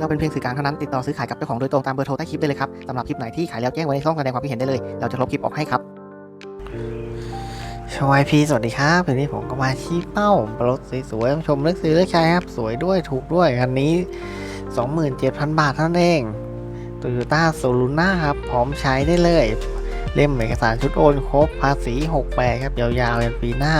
เราเป็นเพียงสื่อกลางเท่านั้นติดต่อซื้อขายกับเจ้าของโดยตรงตามเบอร์โทรใต้คลิปได้เลยครับสำหรับคลิปไหนที่ขายแล้วแจ้งไว้ในช่องแสดงความคิดเห็นได้เลย เราจะลบคลิปออกให้ครับชวายพีสวัสดีครับวันนี้ผมก็มาชี้เป้ารถสวยๆชมเลือกซื้อเลือกใช้ครับ สวยด้วยถูกด้วยคันนี้ 27,000 บาทเท่านั้นเองโตโยต้าโซลูน่าครับ พร้อมใช้ได้เลย เล่มเอกสารชุดโอนครบภาษี68ครับ ยาวๆเป็นปีหน้า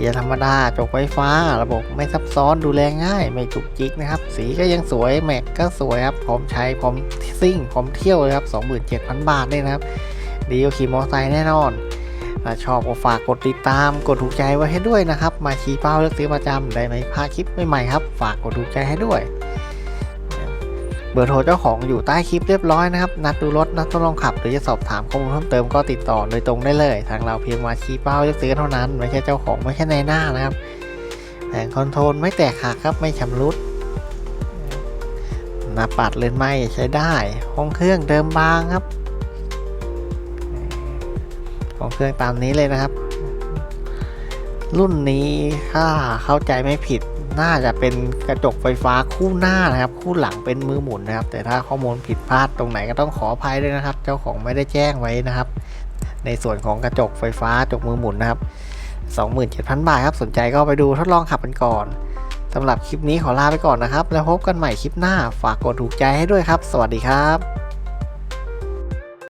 กียร์ธรรมดาจกไฟฟ้า ระบบไม่ซับซ้อนดูแลง่าย ไม่จุกจิกนะครับ สีก็ยังสวยแม็กก็สวยครับพร้อมใช้พร้อมซิ่งพร้อมเที่ยวเลยครับ 27,000 บาทเลยนะครับ ดีกว่าขี่มอเตอร์ไซค์แน่นอนถ้าชอบก็ฝากกดติดตามกดถูกใจไว้ให้ด้วยนะครับ มาชี้เป้าเลือกซื้อประจำได้ไหมพลาดคลิปใหม่ๆครับ ฝากกดถูกใจให้ด้วย เบอร์โทรเจ้าของอยู่ใต้คลิปเรียบร้อยนะครับ นัดดูรถ นัดทดลองขับ หรือจะสอบถามข้อมูลเพิ่มเติมก็ติดต่อโดยตรงได้เลย ทางเราเพียงมาชี้เป้าเลือกซื้อเท่านั้น ไม่ใช่เจ้าของไม่ใช่ในหน้านะครับแผงคอนโทรลไม่แตกหักครับไม่ชำรุดหน้าปัดเลนไหมใช้ได้ ห้องเครื่องเดิมบางครับ ห้องเครื่องตามนี้เลยนะครับ รุ่นนี้ถ้าเข้าใจไม่ผิด น่าจะเป็นกระจกไฟฟ้าคู่หน้านะครับ คู่หลังเป็นมือหมุนนะครับ แต่ถ้าข้อมูลผิดพลาดตรงไหนก็ต้องขออภัยด้วยนะครับ เจ้าของไม่ได้แจ้งไว้นะครับ ในส่วนของกระจกไฟฟ้ากระจกมือหมุนนะครับ 27,000 บาทครับ สนใจก็ไปดูทดลองขับกันก่อนสำหรับคลิปนี้ขอลาไปก่อนนะครับ แล้วพบกันใหม่คลิปหน้า ฝากกดถูกใจให้ด้วยครับ สวัสดีครับ